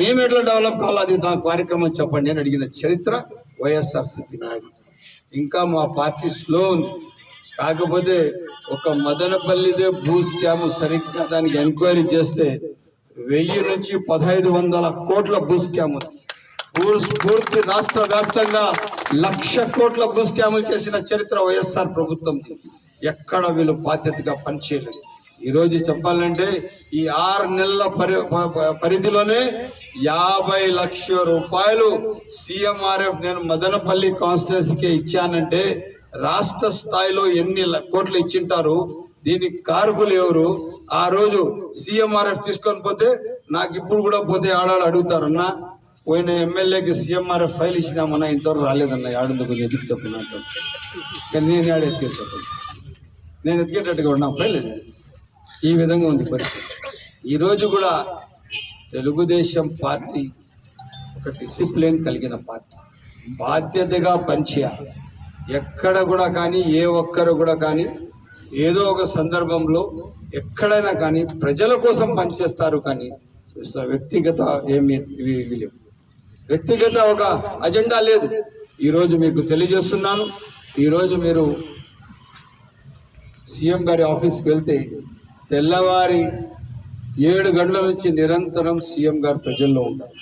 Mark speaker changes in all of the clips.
Speaker 1: మేము ఎట్లా డెవలప్ కావాలో అది నా కార్యక్రమం చెప్పండి అని అడిగిన చరిత్ర వైఎస్ఆర్సీపీ నాయకుడు. ఇంకా మా పార్టీ స్లో ఉంది. కాకపోతే ఒక మదనపల్లిదే భూ స్కామ్ సరిగ్గా దానికి ఎంక్వైరీ చేస్తే వెయ్యి నుంచి పదహైదు వందల కోట్ల భూ స్కామ్ ఉంది. పూర్తి రాష్ట్ర వ్యాప్తంగా లక్ష కోట్ల భూ స్కాములు చేసిన చరిత్ర వైఎస్ఆర్ ప్రభుత్వం. ఎక్కడ వీళ్ళు బాధ్యతగా పనిచేయలేదు. ఈరోజు చెప్పాలంటే ఈ ఆరు నెలల పరి పరిధిలోనే యాభై లక్షల రూపాయలు సీఎంఆర్ఎఫ్ నేను మదనపల్లి కాన్స్టిట్యున్సీకే ఇచ్చానంటే రాష్ట్ర స్థాయిలో ఎన్ని కోట్లు ఇచ్చింటారు దీనికి కారకులు ఎవరు? ఆ రోజు సీఎంఆర్ఎఫ్ తీసుకొని పోతే నాకు ఇప్పుడు కూడా పోతే ఆడాడు అడుగుతారన్నా పోయిన ఎమ్మెల్యేకి సీఎంఆర్ఎఫ్ ఫైల్ ఇచ్చినామన్నా ఇంతవరకు రాలేదన్న ఆడందుకు కొంచెం ఎదురు చెప్తున్నట్టు కానీ నేను ఆడ ఎత్తుకెళ్ళి చెప్పండి నేను ఎత్తుకేటట్టుగా ఉన్నా ఫైల్ లేదు. ఈ విధంగా ఉంది పరిస్థితి. ఈరోజు కూడా తెలుగుదేశం పార్టీ ఒక డిసిప్లిన్ కలిగిన పార్టీ. బాధ్యతగా పనిచేయాలి. ఎక్కడ కూడా కానీ ఏ ఒక్కరు కూడా కానీ ఏదో ఒక సందర్భంలో ఎక్కడైనా కానీ ప్రజల కోసం పనిచేస్తారు కానీ వ్యక్తిగత ఏమి ఇవి లేవు. వ్యక్తిగత ఒక అజెండా లేదు. ఈరోజు మీకు తెలియజేస్తున్నాను. ఈరోజు మీరు సీఎం గారి ఆఫీస్కి వెళ్తే తెల్లవారి ఏడు గంటల నుంచి నిరంతరం సీఎం గారు ప్రజల్లో ఉంటారు.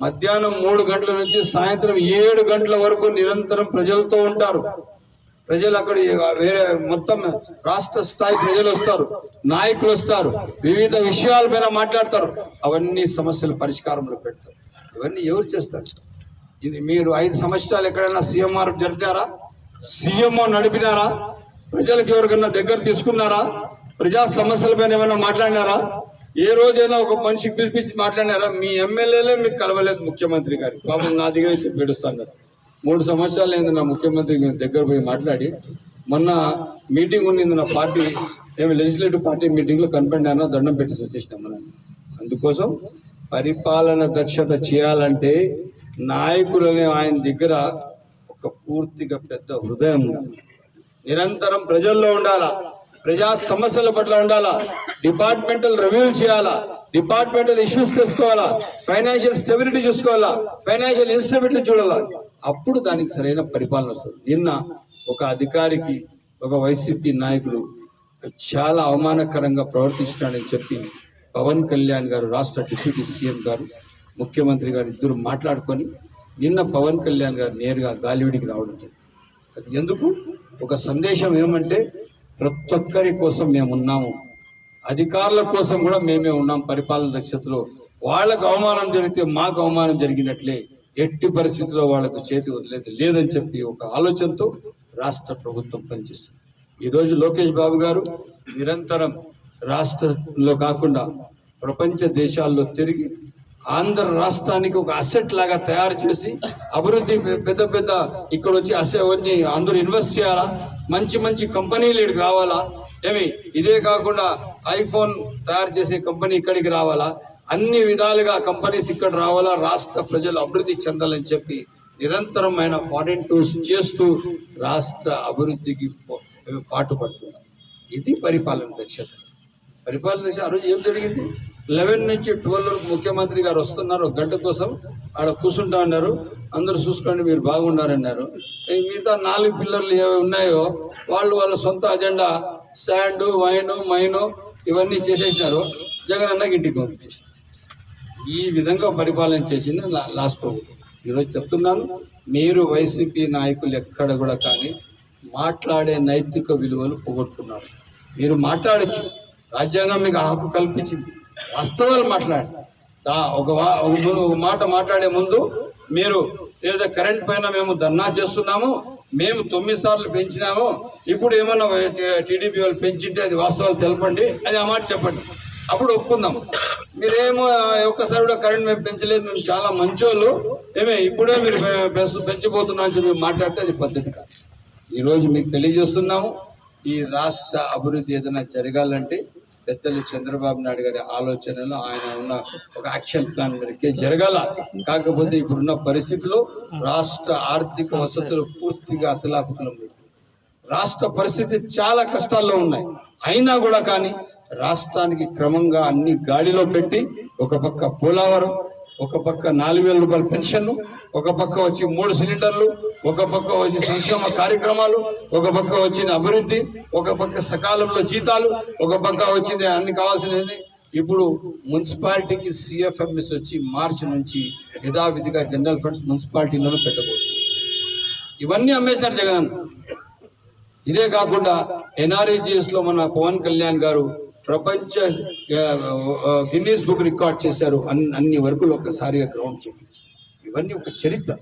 Speaker 1: మధ్యాహ్నం మూడు గంటల నుంచి సాయంత్రం ఏడు గంటల వరకు నిరంతరం ప్రజలతో ఉంటారు. ప్రజలు అక్కడ వేరే మొత్తం రాష్ట్ర స్థాయి ప్రజలు వస్తారు. నాయకులు వస్తారు. వివిధ విషయాలపైన మాట్లాడతారు. అవన్నీ సమస్యలు పరిష్కారంలో పెడతారు. ఇవన్నీ ఎవరు చేస్తారు? ఇది మీరు ఐదు సంవత్సరాలు ఎక్కడైనా సీఎంఆర్ జరిపినారా సీఎంఓ నడిపినారా? ప్రజలకు ఎవరికన్నా దగ్గర తీసుకున్నారా? ప్రజా సమస్యలపైన ఏమైనా మాట్లాడినారా? ఏ రోజైనా ఒక మనిషికి పిలిపించి మాట్లాడినారా? మీ ఎమ్మెల్యేలే మీకు కలవలేదు ముఖ్యమంత్రి గారు. పాపం నా దగ్గర చెప్పి కదా. మూడు సంవత్సరాలు అయింది నా ముఖ్యమంత్రి గారి దగ్గర పోయి మాట్లాడి. మొన్న మీటింగ్ ఉండింది నా పార్టీ మేము లెజిస్లేటివ్ పార్టీ మీటింగ్లో కనపడినా దండం పెట్టి వచ్చేసినాం మనం అందుకోసం పరిపాలన దక్షత చేయాలంటే నాయకులని ఆయన దగ్గర ఒక పూర్తిగా పెద్ద హృదయం ఉండాలి. నిరంతరం ప్రజల్లో ఉండాలా? ప్రజా సమస్యల పట్ల ఉండాలా? డిపార్ట్మెంటల్ రివ్యూలు చేయాలా? డిపార్ట్మెంటల్ ఇష్యూస్ తెలుసుకోవాలా? ఫైనాన్షియల్ స్టెబిలిటీ చూసుకోవాలా? ఫైనాన్షియల్ ఇన్స్టెబిలిటీ చూడాలా? అప్పుడు దానికి సరైన పరిపాలన వస్తుంది. నిన్న ఒక అధికారికి ఒక వైసీపీ నాయకుడు చాలా అవమానకరంగా ప్రవర్తించడానికి చెప్పి పవన్ కళ్యాణ్ గారు రాష్ట్ర డిప్యూటీ సీఎం గారు ముఖ్యమంత్రి గారు ఇద్దరు మాట్లాడుకొని నిన్న పవన్ కళ్యాణ్ గారు నేరుగా గాలివిడికి రావడం జరిగింది. అది ఎందుకు? ఒక సందేశం ఏమంటే ప్రతి ఒక్కరి కోసం మేము ఉన్నాము. అధికారుల కోసం కూడా మేమే ఉన్నాం పరిపాలన దక్షతలో. వాళ్ళకు అవమానం జరిగితే మాకు అవమానం జరిగినట్లే. ఎట్టి పరిస్థితిలో వాళ్ళకు చేతి వదిలేదు లేదని చెప్పి ఒక ఆలోచనతో రాష్ట్ర ప్రభుత్వం పనిచేస్తుంది. ఈరోజు లోకేష్ బాబు గారు నిరంతరం రాష్ట్రంలో కాకుండా ప్రపంచ దేశాల్లో తిరిగి ఆంధ్ర రాష్ట్రానికి ఒక అసెట్ లాగా తయారు చేసి అభివృద్ధి పెద్ద పెద్ద ఇక్కడ వచ్చి అసెట్ అందరూ ఇన్వెస్ట్ చేయాలా? మంచి మంచి కంపెనీలు ఇక్కడికి రావాలా? ఏమి ఇదే కాకుండా ఐఫోన్ తయారు చేసే కంపెనీ ఇక్కడికి రావాలా? అన్ని విధాలుగా కంపెనీస్ ఇక్కడ రావాలా? రాష్ట్ర ప్రజలు అభివృద్ధి చెందాలని చెప్పి నిరంతరం ఆయన ఫారిన్ టూర్స్ చేస్తూ రాష్ట్ర అభివృద్ధికి పాటుపడుతున్నారు. ఇది పరిపాలన దక్షత. పరిపాలన చేసి ఆ రోజు ఏం జరిగింది? లెవెన్ నుంచి ట్వెల్వ్ వరకు ముఖ్యమంత్రి గారు వస్తున్నారు ఒక గంట కోసం. ఆడ కూర్చుంటా ఉన్నారు అందరూ చూసుకోండి మీరు బాగున్నారన్నారు మిగతా నాలుగు పిల్లర్లు ఏవి ఉన్నాయో వాళ్ళు వాళ్ళ సొంత అజెండా శాండ్ వైన్ మైను ఇవన్నీ చేసేసినారు. జగన్ అన్నకి ఇంటికి పంపించేసి ఈ విధంగా పరిపాలన చేసింది లా- లాస్ట్ ప్రభుత్వం. ఈరోజు చెప్తున్నాను మీరు వైసీపీ నాయకులు ఎక్కడ కూడా కానీ మాట్లాడే నైతిక విలువలు పోగొట్టుకున్నారు. మీరు మాట్లాడచ్చు. రాజ్యాంగం మీకు ఆ హక్కు కల్పించింది. వాస్తవాలు మాట్లాడండి. ఒక ఒక మాట మాట్లాడే ముందు మీరు ఏదో కరెంట్ పైన మేము ధర్నా చేస్తున్నాము మేము తొమ్మిది సార్లు పెంచినాము ఇప్పుడు ఏమన్నా టీడీపీ వాళ్ళు పెంచింటే అది వాస్తవాలు తెలపండి అది ఆ మాట చెప్పండి. అప్పుడు ఒప్పుకుందాం. మీరేమో ఒక్కసారి కూడా కరెంట్ మేము పెంచలేదు మేము చాలా మంచోళ్ళు. ఏమే ఇప్పుడే మీరు పె- పెంచ- అని చెప్పి మాట్లాడితే అది పద్ధతి కాదు. ఈరోజు మీకు తెలియజేస్తున్నాము ఈ రాష్ట్ర అభివృద్ధి ఏదైనా జరగాలంటే పెద్దలు చంద్రబాబు నాయుడు గారి ఆలోచనలో ఆయన ఉన్న ఒక యాక్షన్ ప్లాన్ మేరకే జరగాల. కాకపోతే ఇప్పుడున్న పరిస్థితుల్లో రాష్ట్ర ఆర్థిక వసతులు పూర్తిగా అతలాకుతలం రాష్ట్ర పరిస్థితి చాలా కష్టాల్లో ఉన్నాయి. అయినా కూడా కానీ రాష్ట్రానికి క్రమంగా అన్ని గాడిలో పెట్టి ఒక పక్క పోలవరం ఒక పక్క నాలుగు వేల రూపాయల పెన్షన్ ఒక పక్క వచ్చి మూడు సిలిండర్లు ఒక పక్క వచ్చి సంక్షేమ కార్యక్రమాలు ఒక పక్క వచ్చింది అభివృద్ధి ఒక పక్క సకాలంలో జీతాలు ఒక పక్క వచ్చింది అన్ని కావాల్సినవి ఇప్పుడు మున్సిపాలిటీకి సిఎఫ్ఎంఎస్ వచ్చి మార్చి నుంచి యథావిధిగా జనరల్ ఫండ్స్ మున్సిపాలిటీలోనే పెట్టబోతుంది. ఇవన్నీ అమ్మేశారు జగన్ ఇదే కాకుండా ఎన్ఆర్ఈజిఎస్లో మన పవన్ కళ్యాణ్ గారు ప్రపంచ గిన్నీస్ బుక్ రికార్డ్ చేశారు. అన్ని అన్ని వర్కులు ఒక్కసారిగా గ్రౌండ్ చేయించి ఇవన్నీ ఒక చరిత్ర.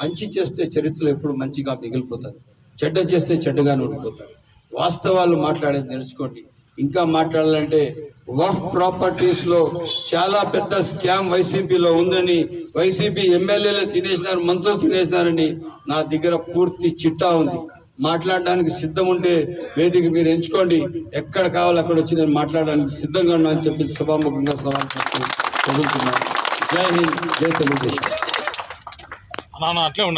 Speaker 1: మంచి చేస్తే చరిత్రలో ఎప్పుడు మంచిగా మిగిలిపోతుంది చెడ్డ చేస్తే చెడ్డగా ఉండిపోతారు. వాస్తవాలు మాట్లాడేది నేర్చుకోండి. ఇంకా మాట్లాడాలంటే వఫ్ ప్రాపర్టీస్లో చాలా పెద్ద స్కామ్ వైసీపీలో ఉందని వైసీపీ ఎమ్మెల్యేలు తినేసినారు మంత్రులు తినేసినారని నా దగ్గర పూర్తి చిట్టా ఉంది. మాట్లాడడానికి సిద్ధం ఉంటే వేదిక మీరు ఎంచుకోండి. ఎక్కడ కావాలో అక్కడ వచ్చి నేను మాట్లాడడానికి సిద్ధంగా ఉన్నా అని చెప్పి సభాముఖంగా సవాల్ చేస్తూ జై హింద్ జై తెలుగుదేశం.
Speaker 2: అట్లే